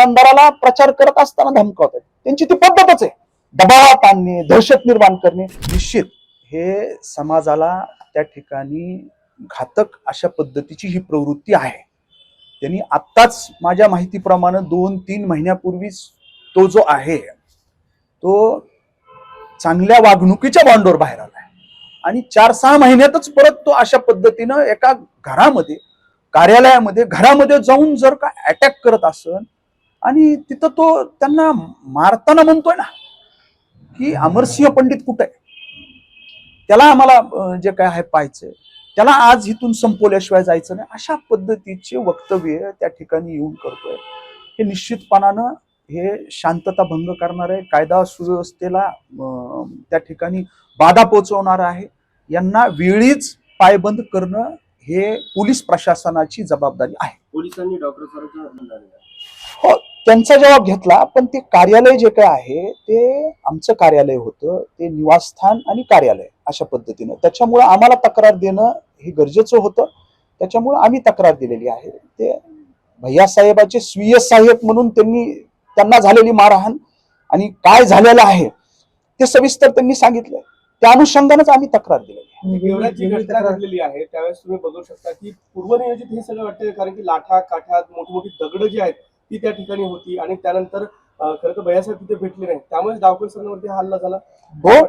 दुकानदाराला प्रचार करत असताना धमकावतात त्यांची ती पद्धतच आहे. दबावात आणणे दहशत निर्माण करणे. निश्चित हे समाजाला त्या ठिकाणी घातक अशा पद्धतीची ही प्रवृत्ती आहे. त्यांनी आत्ताच माझ्या माहितीप्रमाणे दोन तीन महिन्यापूर्वीच तो जो आहे तो चांगल्या वागणुकीच्या बॉन्डवर बाहेर आलाय. आणि चार सहा महिन्यातच परत तो अशा पद्धतीनं एका घरामध्ये कार्यालयामध्ये घरामध्ये जाऊन जर का अटॅक करत असेल आणि तिथं तो त्यांना मारताना म्हणतोय ना की अमरसिंह पंडित कुठे? आहे त्याला आम्हाला जे काय आहे पाहायचंय. त्याला आज इथून संपवल्याशिवाय जायचं नाही. अशा पद्धतीचे वक्तव्य त्या ठिकाणी येऊन करतोय. हे निश्चितपणानं हे शांतता भंग करणार आहे कायदा सुव्यवस्थेला त्या ठिकाणी बाधा पोहोचवणार आहे. यांना वेळीच पायबंद करणं हे पोलीस प्रशासनाची जबाबदारी आहे. पोलिसांनी डॉक्टर. हो त्यांचा जबाब घेतला पण ते कार्यालय जे काय आहे ते आमचं कार्यालय होतं ते निवासस्थान आणि कार्यालय अशा पद्धतीनं. त्याच्यामुळं आम्हाला तक्रार देणं हे गरजेचं होतं. त्याच्यामुळं आम्ही तक्रार दिलेली आहे. ते भैयासाहेबाचे स्वीय सहाय्यक म्हणून त्यांनी त्यांना झालेली मारहाण आणि काय झालेलं आहे ते सविस्तर त्यांनी सांगितलंय. त्या अनुषंगानेच आम्ही तक्रार दिलेली आहे. गेवरात जी घटना घडलेली आहे त्यावेळेस तुम्ही बघू शकता की पूर्वनियोजित हे सगळं वाटतं कारण की लाठा काठ्या मोठी मोठी दगड जी आहेत ती त्या ठिकाणी होती आणि त्यानंतर खरं तर भैयासाहेब तिथे भेटले नाही. त्यामुळे डावकर सरांवरती हा हल्ला झाला. हो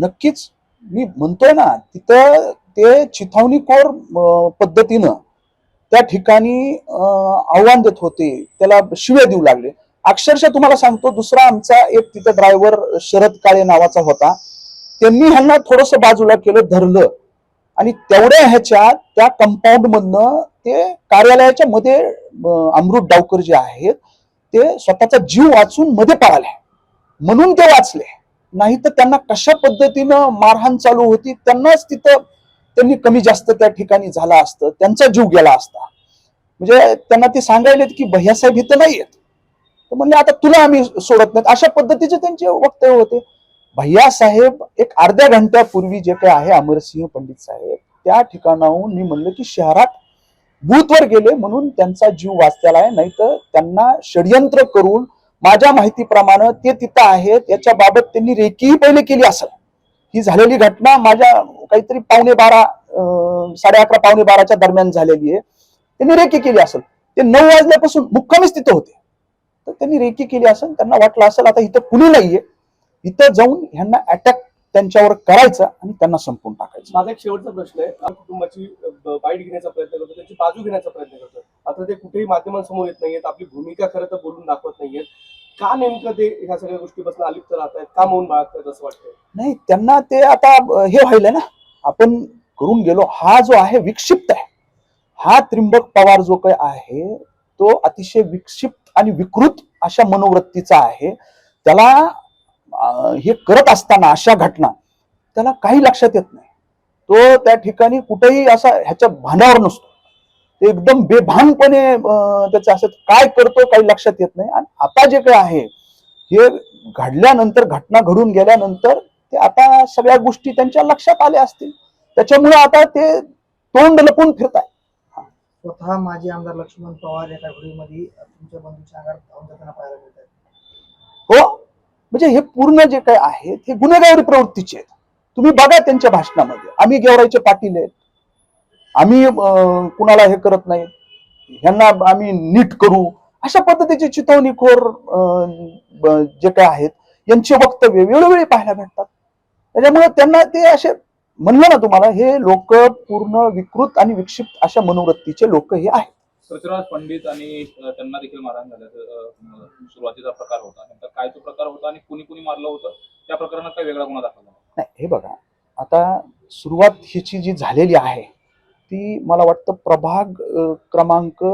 नक्कीच. मी म्हणतोय ना तिथं ते चिथावणीखोर पद्धतीनं त्या ठिकाणी अं, आव्हान देत होते. त्याला शिव्या देऊ लागले. अक्षरशः तुम्हाला सांगतो दुसरा आमचा एक तिथं ड्रायव्हर शरद काळे नावाचा होता. त्यांनी ह्यांना थोडस बाजूला केलं धरलं. आणि तेवढ्या ह्याच्या त्या कंपाऊंड मधनं ते कार्यालयाच्या मध्ये अमृत डावकर जे आहेत ते स्वतःचा जीव वाचून मध्ये पळाले. म्हणून ते वाचले. नाही तर त्यांना कशा पद्धतीनं मारहाण चालू होती त्यांनाच तिथं त्यांनी कमी जास्त त्या ठिकाणी झाला असतं त्यांचा जीव गेला असता. म्हणजे त्यांना ते सांगायले की भैयासाहेब इथं नाही येत तर म्हणले आता तुला आम्ही सोडत नाहीत. अशा पद्धतीचे त्यांचे वक्तव्य होते. भैयासाहेब एक अर्ध्या घंट्यापूर्वी जे काय आहे अमरसिंह पंडित साहेब त्या ठिकाणाहून मी म्हणलं की शहरात बूथवर गेले म्हणून त्यांचा जीव वाचलेला आहे. नाही तर त्यांना षडयंत्र करून माझ्या माहितीप्रमाणे ते तिथं आहेत. याच्या बाबत त्यांनी रेकीही पहिले केली असेल. ही झालेली घटना माझ्या काहीतरी पावणे बारा अं, साडे अकरा पावणे बाराच्या दरम्यान झालेली आहे. त्यांनी रेकी केली असेल. ते नऊ वाजल्यापासून मुक्कामीच तिथं होते. तर त्यांनी रेकी केली असेल. त्यांना वाटलं असेल आता इथं कुणी नाहीये. इथं जाऊन ह्यांना अटॅक त्यांच्यावर करायचा आणि त्यांना संपून टाकायचं. माझा एक शेवटचा प्रश्न आहे. कुटुंबाची बाईट घेण्याचा प्रयत्न करतो त्यांची बाजू घेण्याचा प्रयत्न करतो. आता ते कुठेही माध्यमांसमोर येत नाहीयेत आपली भूमिका खरं तर बोलून दाखवत नाहीयेत. का नेमकं ते ह्या सगळ्या गोष्टीपासून अलिप्त राहत आहेत का मौन बाळगतायत असं वाटतंय? नाही त्यांना ते आता हे व्हायलं ना आपण करून गेलो हा जो आहे विक्षिप्त आहे. हा त्रिंबक पवार जो काही आहे तो अतिशय विक्षिप्त आणि विकृत अशा मनोवृत्तीचा आहे. त्याला हे करत असताना अशा घटना त्याला काही लक्षात येत नाही. तो त्या ठिकाणी कुठेही असा ह्याच्या भांडावर नसतो. ते एकदम बेभानपणे त्याचं असं काय करतो काही लक्षात येत नाही. आणि आता जे काही आहे हे घडल्यानंतर घटना घडून गेल्यानंतर ते आता सगळ्या गोष्टी त्यांच्या लक्षात आल्या असतील. त्याच्यामुळे आता ते तोंड लपून फिरताय. स्वतः माजी आमदार लक्ष्मण पवार एका व्हिडिओमध्ये तुमच्या बंधूच्या अंगात धावून जाताना पाहायला मिळतात. हो. म्हणजे हे पूर्ण जे काय आहेत हे गुन्हेगारी प्रवृत्तीचे आहेत. तुम्ही बघा त्यांच्या भाषणामध्ये. आम्ही गेवरायचे पाटील आहेत. आम्ही कुणाला हे करत नाही. ह्यांना आम्ही नीट करू. अशा पद्धतीचे चितवणीखोर जे काय आहेत यांचे वक्तव्य वेळोवेळी पाहायला भेटतात. त्याच्यामुळे त्यांना ते असे म्हणलं ना तुम्हाला हे लोक पूर्ण विकृत आणि विक्षिप्त अशा मनोवृत्तीचे लोक हे आहेत. पृथ्वीराज पंडित आणि त्यांना देखील मारहाण झाल्याचं सुरुवातीचा प्रकार होता. नंतर काय तो प्रकार होता आणि कुणी कुणी मारलं होतं त्या प्रकरणात काय वेगळा गुन्हा दाखवला नाही हे बघा. आता सुरुवात ह्याची जी झालेली आहे ती मला वाटतं प्रभाग क्रमांक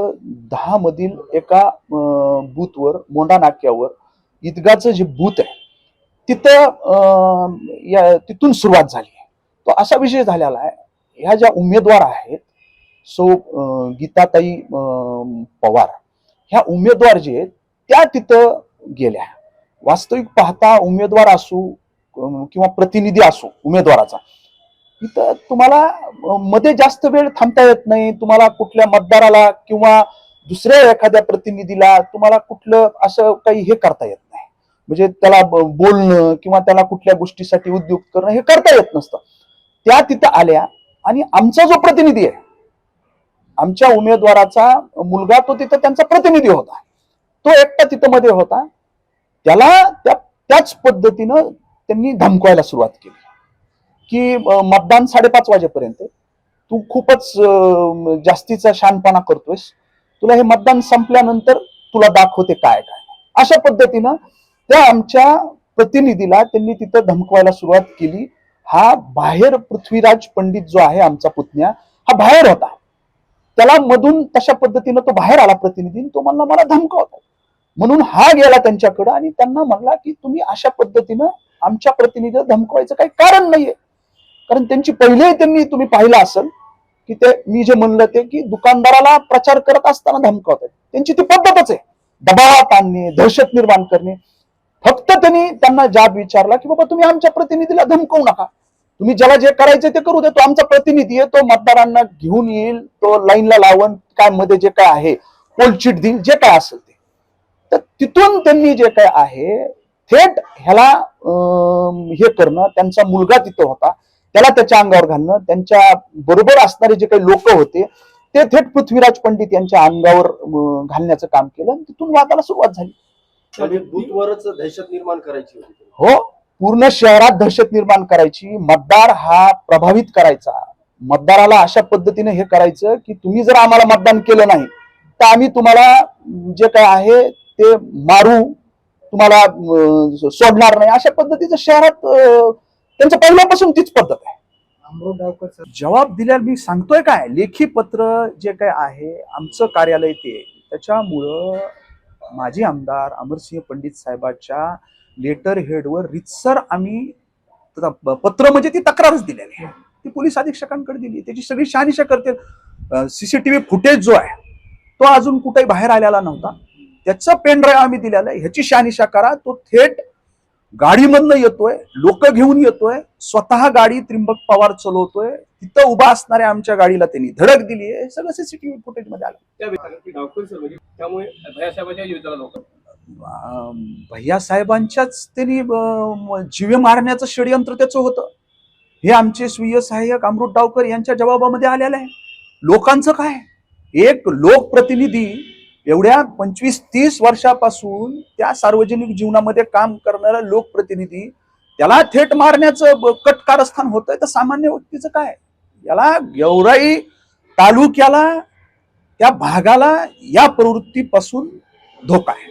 दहा मधील एका बूथवर मोंडा नाक्यावर ईदगाचं जे बूथ आहे तिथं या तिथून सुरुवात झाली आहे. तो असा विषय झालेला आहे ह्या ज्या उमेदवार आहेत सो गीताताई पवार ह्या उमेदवार जे आहेत त्या तिथं गेल्या. वास्तविक पाहता उमेदवार असू किंवा प्रतिनिधी असो उमेदवाराचा इथं तुम्हाला मध्ये जास्त वेळ थांबता येत नाही. तुम्हाला कुठल्या मतदाराला किंवा दुसऱ्या एखाद्या प्रतिनिधीला तुम्हाला कुठलं असं काही हे करता येत नाही. म्हणजे त्याला बोलणं किंवा त्याला कुठल्या गोष्टीसाठी उद्युक्त करणं हे करता येत नसतं. त्या तिथं आल्या आणि आमचा जो प्रतिनिधी आहे आमच्या उमेदवाराचा मुलगा तो तिथं त्यांचा प्रतिनिधी होता. तो एकटा तिथं मध्ये होता. त्याला त्या त्याच पद्धतीनं त्यांनी धमकवायला सुरुवात केली. की मतदान साडेपाच वाजेपर्यंत तू खूपच जास्तीचा शानपणा करतोयस. तुला हे मतदान संपल्यानंतर तुला दाखवते काय काय अशा पद्धतीनं त्या आमच्या प्रतिनिधीला त्यांनी तिथं धमकवायला सुरुवात केली. हा बाहेर पृथ्वीराज पंडित जो आहे आमचा पुतण्या हा बाहेर होता. त्याला मधून तशा पद्धतीनं तो बाहेर आला प्रतिनिधी तो म्हणला मला धमकावतो म्हणून हा गेला त्यांच्याकडं आणि त्यांना म्हणला की तुम्ही अशा पद्धतीनं आमच्या प्रतिनिधीला धमकवायचं काही कारण नाहीये. कारण त्यांची पहिले त्यांनी तुम्ही पाहिलं असेल की ते मी जे म्हणलं ते की दुकानदाराला प्रचार करत असताना धमकावतात त्यांची ती पद्धतच आहे. दबावात आणणे दहशत निर्माण करणे. फक्त त्यांनी त्यांना जाब विचारला की बाबा तुम्ही आमच्या प्रतिनिधीला धमकवू नका. तुम्ही ज्याला जे करायचं ते करू दे तो आमचा प्रतिनिधी आहे तो मतदारांना घेऊन येईल तो लाईनला लावून काय मध्ये जे काय आहे पोलचीट देईल जे काय असेल ते. तर तिथून त्यांनी जे काय आहे थेट ह्याला हे करणं त्यांचा मुलगा तिथं होता त्याला त्याच्या अंगावर घालणं त्यांच्या बरोबर असणारे जे काही लोक होते ते थेट पृथ्वीराज पंडित यांच्या अंगावर घालण्याचं काम केलं आणि तिथून वादाला सुरुवात झाली. दहशत निर्माण करायची होती. हो. पूर्ण शहरात दहशत निर्माण करायची मतदार हा प्रभावित करायचा. मतदाराला अशा पद्धतीने हे करायचं की तुम्ही जर आम्हाला मतदान केलं नाही तर आम्ही तुम्हाला जे काय आहे ते मारू तुम्हाला सोडणार नाही. अशा पद्धतीचं शहरात त्यांचं पहिल्यापासून तीच पद्धत आहे. जबाब दिल्यावर मी सांगतोय काय? लेखी पत्र जे काय आहे आमचं कार्यालय ते. त्याच्यामुळं माजी आमदार अमरसिंह पंडित साहेबाच्या लेटर हेडवर रितसर आम्ही पत्र म्हणजे ती तक्रारच दिलेली आहे. ती पोलीस अधीक्षकांकडे दिली. त्याची सगळी शहानिशा करते सीसीटीव्ही फुटेज जो आहे तो अजून कुठेही बाहेर आलेला नव्हता. त्याचं पेनड्राईव्ह आम्ही दिलेला आहे. ह्याची शहानिशा करा. तो थेट गाडीमधनं येतोय लोक घेऊन येतोय स्वतः गाडी त्रिंबक पवार चलवतोय तिथं उभा असणाऱ्या आमच्या गाडीला त्यांनी धडक दिली आहे. सगळं सीसीटीव्ही फुटेजमध्ये आलं. त्यामुळे भैया साहेबांच्याच त्यांनी जीवे मारण्याचं षडयंत्र त्याचं होतं. हे आमचे स्वीय सहाय्यक अमृत डावकर यांच्या जबाबामध्ये आलेलं आहे. लोकांचं काय? एक लोकप्रतिनिधी एवढ्या पंचवीस तीस वर्षापासून त्या सार्वजनिक जीवनामध्ये काम करणारा लोकप्रतिनिधी त्याला थेट मारण्याचं कट कारस्थान होतंय तर सामान्य व्यक्तीचं काय? याला गेवराई तालुक्याला त्या भागाला या प्रवृत्तीपासून धोका आहे.